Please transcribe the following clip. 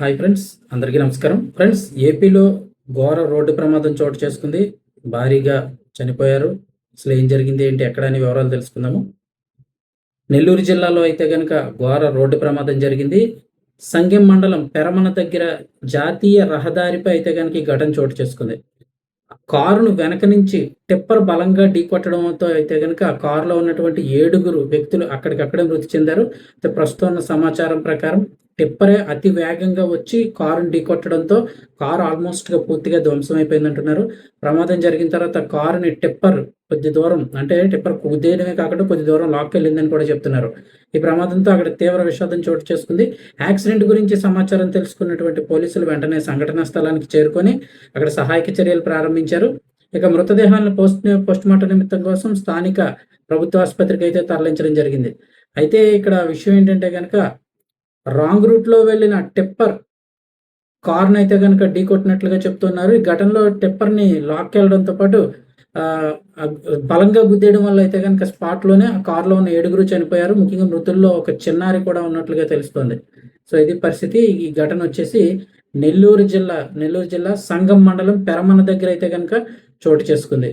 Hi friends అందరికీ నమస్కారం. Friends ఏపీలో ఘోర రోడ్డు ప్రమాదం చోటు చేసుకుంది. భారీగా చనిపోయారు. అసలు ఏం జరిగింది ఏంటి ఎక్కడ అని వివరాలు తెలుసుకుందాము. నెల్లూరు జిల్లాలో అయితే కనుక ఘోర రోడ్డు ప్రమాదం జరిగింది. సంగెం మండలం పెరమన దగ్గర జాతీయ రహదారిపై అయితే కనుక ఈ ఘటన చోటు చేసుకుంది. కారును వెనక నుంచి టిప్పర్ బలంగా ఢీకొట్టడంతో అయితే కనుక ఆ కారులో ఉన్నటువంటి ఏడుగురు వ్యక్తులు అక్కడికక్కడే మృతి చెందారు. అయితే ప్రస్తుతం ఉన్న సమాచారం ప్రకారం టిప్పరే అతి వేగంగా వచ్చి కారును ఢీకొట్టడంతో కారు ఆల్మోస్ట్గా పూర్తిగా ధ్వంసం అయిపోయింది అంటున్నారు ప్రమాదం జరిగిన తర్వాత కారుని టిప్పర్ కొద్ది దూరం అంటే టిప్పర్ కుదేయడమే కాకుండా కొద్ది దూరం లాక్ వెళ్ళిందని కూడా చెప్తున్నారు. ఈ ప్రమాదంతో అక్కడ తీవ్ర విషాదం చోటు చేసుకుంది. యాక్సిడెంట్ గురించి సమాచారం తెలుసుకున్నటువంటి పోలీసులు వెంటనే సంఘటనా స్థలానికి చేరుకొని అక్కడ సహాయక చర్యలు ప్రారంభించారు. ఇక మృతదేహాలను పోస్ట్ పోస్ట్ మార్టం నిమిత్తం కోసం స్థానిక ప్రభుత్వ ఆసుపత్రికి అయితే తరలించడం జరిగింది. అయితే ఇక్కడ విషయం ఏంటంటే కనుక రాంగ్ రూట్లో వెళ్ళిన టెప్పర్ కార్ని అయితే కనుక ఢీ కొట్టినట్లుగా చెప్తున్నారు. ఈ ఘటనలో టెప్పర్ని లాక్కెళ్ళడంతో లాక్ వెళ్ళడంతో పాటు బలంగా గుద్దేయడం వల్ల అయితే కనుక స్పాట్లోనే ఆ కారులో ఉన్న ఏడుగురు చనిపోయారు. ముఖ్యంగా మృతుల్లో ఒక చిన్నారి కూడా ఉన్నట్లుగా తెలుస్తోంది. సో ఇది పరిస్థితి. ఈ ఘటన వచ్చేసి నెల్లూరు జిల్లా నెల్లూరు జిల్లా సంగం మండలం పెరమన దగ్గర అయితే కనుక చోటు చేసుకుంది.